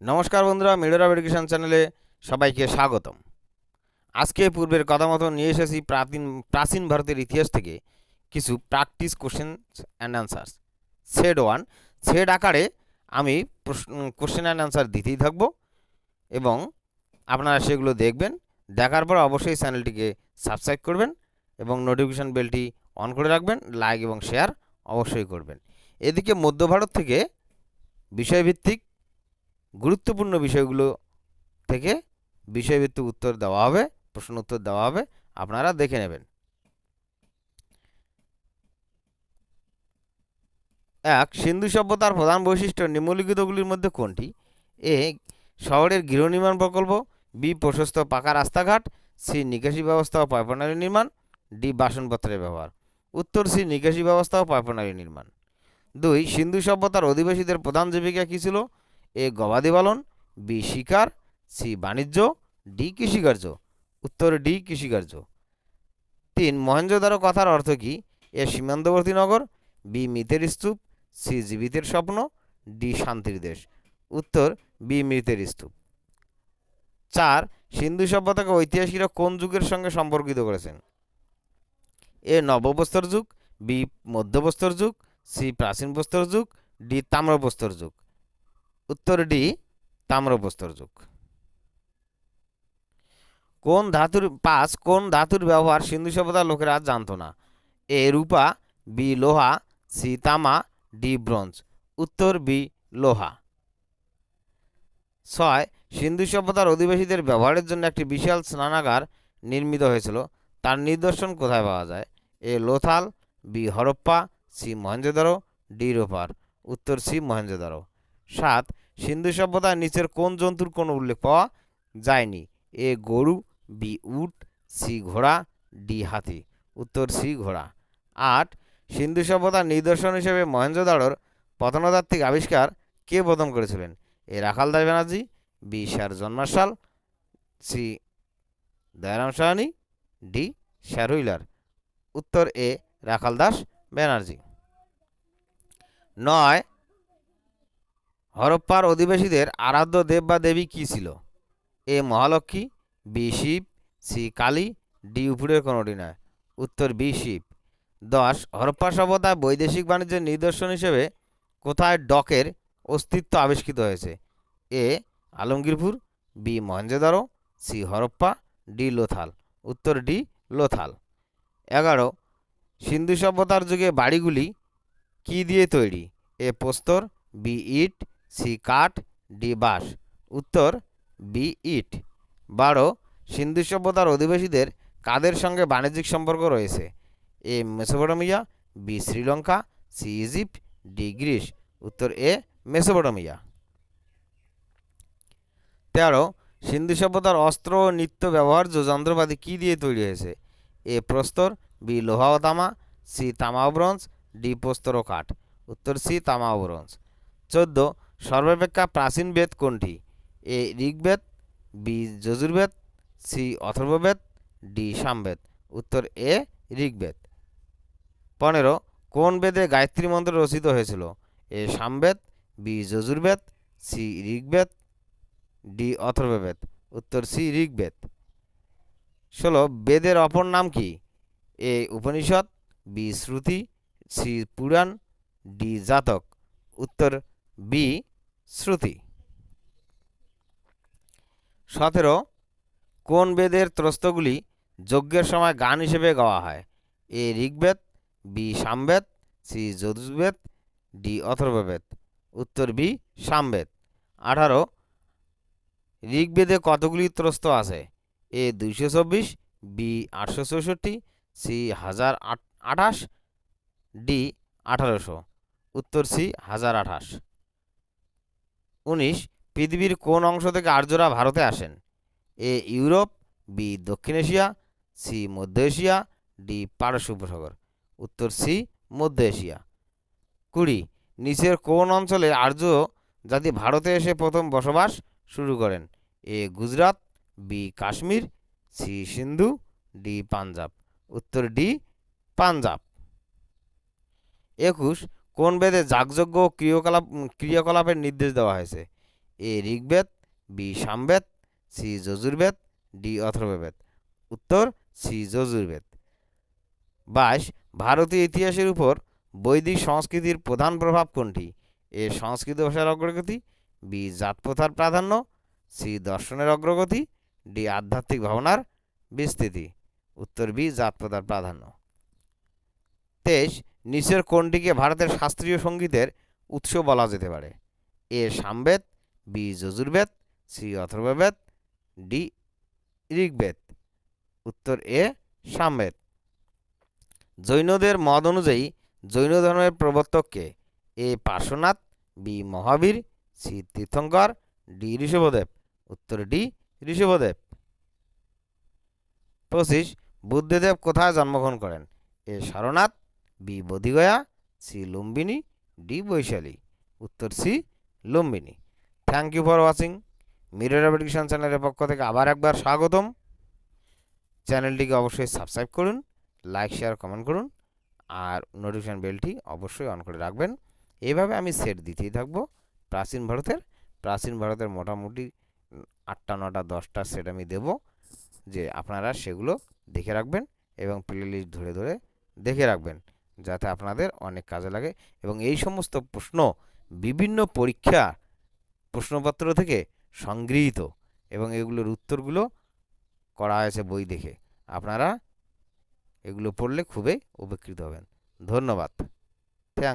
নমস্কার বন্ধুরা মিডোরা এডুকেশন চ্যানেলে সবাইকে স্বাগতম। আজকে পূর্বের কথা মতো নিয়ে এসেছি প্রাচীন প্রাচীন ভারতের ইতিহাস থেকে কিছু practice question and answers set one set আকারে আমি প্রশ্ন কোশ্চেন অ্যান্ড অ্যান্সার দিতেই থাকব এবং আপনারা সেগুলো দেখবেন, দেখার পর অবশ্যই চ্যানেলটিকে সাবস্ক্রাইব করবেন এবং নোটিফিকেশান বেলটি অন করে রাখবেন লাইক এবং শেয়ার অবশ্যই করবেন। এদিকে মধ্য ভারত থেকে বিষয়ভিত্তিক গুরুত্বপূর্ণ বিষয়গুলো থেকে বিষয়ভিত্তিক উত্তর দেওয়া হবে, প্রশ্ন উত্তর দেওয়া হবে, আপনারা দেখে নেবেন। এক, সিন্ধু সভ্যতার প্রধান বৈশিষ্ট্য নিম্নলিখিতগুলির মধ্যে কোনটি? এ, শহরের গৃহ নির্মাণ প্রকল্প, বি, প্রশস্ত পাকা রাস্তাঘাট, সি, নিকাশি ব্যবস্থা ও পাইপনালী নির্মাণ, ডি, বাসনপত্রের ব্যবহার। উত্তর, সি, নিকাশি ব্যবস্থা ও পাইপনালী নির্মাণ। দুই, সিন্ধু সভ্যতার অধিবাসীদের প্রধান জীবিকা কী ছিল? এ গবাদি পালন, বি শিকার, সি বাণিজ্য, ডি কৃষিকার্য। উত্তর ডি কৃষিকার্য। তিন মহেঞ্জোদারো কথার অর্থ কী? এ সীমান্তবর্তী নগর, বি মৃতের স্তূপ, সি জীবিতের স্বপ্ন, ডি শান্তির দেশ। উত্তর, বি মৃতের স্তূপ। চার, সিন্ধু সভ্যতাকে ঐতিহাসিকরা কোন যুগের সঙ্গে সম্পর্কিত করেছেন? এ নবপ্রস্তর যুগ, বি মধ্যপ্রস্তর যুগ, সি প্রাচীন প্রস্তর যুগ, ডি তাম্রপ্রস্তর যুগ। উত্তর ডি তাম্রপ্রস্তর যুগ। কোন ধাতুর পাঁচ কোন ধাতুর ব্যবহার সিন্ধু সভ্যতার লোকেরা জানতো না? এ রূপা, বি লোহা, সি তামা, ডি ব্রোঞ্জ। উত্তর বি লোহা। ছয়, সিন্ধু সভ্যতার অধিবাসীদের ব্যবহারের জন্য একটি বিশাল স্নানাগার নির্মিত হয়েছিল। তার নিদর্শন কোথায় পাওয়া যায়? A Lothal, B Harappa, C Mohenjodaro D Ropar. উত্তর সি মহেঞ্জোদারো সাত, সিন্ধু সভ্যতার নিচের কোন জন্তুর কোনো উল্লেখ পাওয়া যায়নি? এ গরু, বি উট, সি ঘোড়া, ডি হাতি। উত্তর, সি ঘোড়া। আট, সিন্ধু সভ্যতার নিদর্শন হিসেবে মহেঞ্জোদারোর প্রত্নতাত্ত্বিক আবিষ্কার কে প্রথম করেছিলেন? A Rakhal Das Banerjee, B sir John Marshall C Dayaram Sahni, D sir Wheeler. উত্তর, এ রাখাল দাস ব্যানার্জি। নয় হরপ্পার অধিবাসীদের আরাধ্য দেব বা দেবী কী ছিল? A Mahalakshmi, B Shiva, C Kali, D উপরের কোনোটি নয়। উত্তর বি শিব। দশ, হরপ্পা সভ্যতায় বৈদেশিক বাণিজ্যের নিদর্শন হিসেবে কোথায় ডকের অস্তিত্ব আবিষ্কৃত হয়েছে? A Alamgirpur, B Mohenjodaro C Harappa, D Lothal. উত্তর ডি লোথাল। এগারো, সিন্ধু সভ্যতার যুগে বাড়িগুলি কি দিয়ে তৈরি? এ প্রস্তর বি ইট সি কাঠ ডি বাঁশ উত্তর, বি ইট। বারো, সিন্ধু সভ্যতার অধিবাসীদের কাদের সঙ্গে বাণিজ্যিক সম্পর্ক রয়েছে? A, Mesopotamia, B, Sri Lanka, C, Egypt, D, Greece. উত্তর, এ, মেসোপটেমিয়া। তেরো, সিন্ধু সভ্যতার অস্ত্র ও নিত্য ব্যবহার্য যন্ত্রপাতি কী দিয়ে তৈরি হয়েছে? এ, প্রস্তর, বি, লোহা ও তামা, সি, তামা ব্রোঞ্জ, ডি, প্রস্তর ও কাঠ। উত্তর, সি, তামা ও ব্রোঞ্জ। চোদ্দ সর্বাপেক্ষা প্রাচীন বেদ কোনটি? A Rigveda, B Yajurveda, C Atharvaveda, D Samaveda. উত্তর এ ঋগ্বেদ। পনেরো, কোন বেদে গায়ত্রী মন্ত্র রচিত হয়েছিল? A Samaveda, B Yajurveda, C Rigveda, D Atharvaveda. উত্তর সি ঋগ্বেদ। ষোলো, বেদের অপর নাম কি? A Upanishad, B Shruti, C Purana, D Jataka. উত্তর বি, শ্রুতি। সতেরো, কোন বেদের ত্রস্তগুলি যজ্ঞের সময় গান হিসেবে গাওয়া হয়? A, Rigveda, B, Samaveda, C Yajurveda D, Atharvaveda. উত্তর বি, সামবেদ। আঠারো, ঋগ্বেদে কতগুলি ত্রস্ত আছে? এ, দুইশো চব্বিশ, বি, আটশো চৌষট্টি, সি, হাজার আট, আঠাশ, ডি, আঠারোশো। উত্তর সি, হাজার আঠাশ। উনিশ, পৃথিবীর কোন অংশ থেকে আর্যরা ভারতে আসেন? এ, ইউরোপ, বি, দক্ষিণ এশিয়া, সি, মধ্য এশিয়া, ডি, পারস্য উপসাগর। উত্তর সি, মধ্য এশিয়া। কুড়ি, নিচের কোন অঞ্চলে আর্য জাতি ভারতে এসে প্রথম বসবাস শুরু করেন? A, Gujarat, B, Kashmir, C, Sindh, D, Punjab. উত্তর ডি, পাঞ্জাব। একুশ কোন বেদে যাগযজ্ঞ ক্রিয়াকলাপ ক্রিয়াকলাপের নির্দেশ দেওয়া হয়েছে? A Rigveda, B Samaveda, C Yajurveda, D Atharvaveda. উত্তর, সি যজুর্বেদ। বাইশ, ভারতীয় ইতিহাসের উপর বৈদিক সংস্কৃতির প্রধান প্রভাব কোনটি? এ সংস্কৃত ভাষার অগ্রগতি, বি জাতপ্রথার প্রাধান্য, সি দর্শনের অগ্রগতি, ডি আধ্যাত্মিক ভাবনার বিস্তৃতি। উত্তর, বি জাতপ্রথার প্রাধান্য। তেইশ নিচের কোনটিকে ভারতের শাস্ত্রীয় সঙ্গীতের উৎস বলা যেতে পারে। A Samaveda, B Yajurveda, C Atharvaveda, D Rigveda. উত্তর এ সামবেদ। জৈনদের মত অনুযায়ী জৈন ধর্মের প্রবর্তককে A Parshvanath, B Mahavir, C Tirthankar, D Rishabhdev. উত্তর ডি ঋষভদেব। পঁচিশ, বুদ্ধদেব কোথায় জন্মগ্রহণ করেন? A Sarnath B Bodhgaya C Lumbini, D Vaishali. উত্তর C Lumbini. Thank you for watching Mirror Education চ্যানেলের পক্ষ থেকে আবার একবার স্বাগতম। চ্যানেলটিকে অবশ্যই সাবস্ক্রাইব করুন, লাইক শেয়ার কমেন্ট করুন, আর নোটিফিকেশান বেলটি অবশ্যই অন করে রাখবেন। এইভাবে আমি সেট দিতেই থাকব প্রাচীন ভারতের। প্রাচীন ভারতের মোটামুটি আটটা, নটা, দশটা সেট আমি দেব যে আপনারা সেগুলো দেখে রাখবেন এবং প্লে লিস্ট ধরে ধরে দেখে রাখবেন। যাতে আপনাদের অনেক কাজে লাগে। এবং এই সমস্ত প্রশ্ন বিভিন্ন পরীক্ষা প্রশ্নপত্র থেকে সংগৃহীত এবং এগুলোর উত্তরগুলো করা হয়েছে বই দেখে। আপনারা এগুলো পড়লে খুবই উপকৃত হবেন। ধন্যবাদ।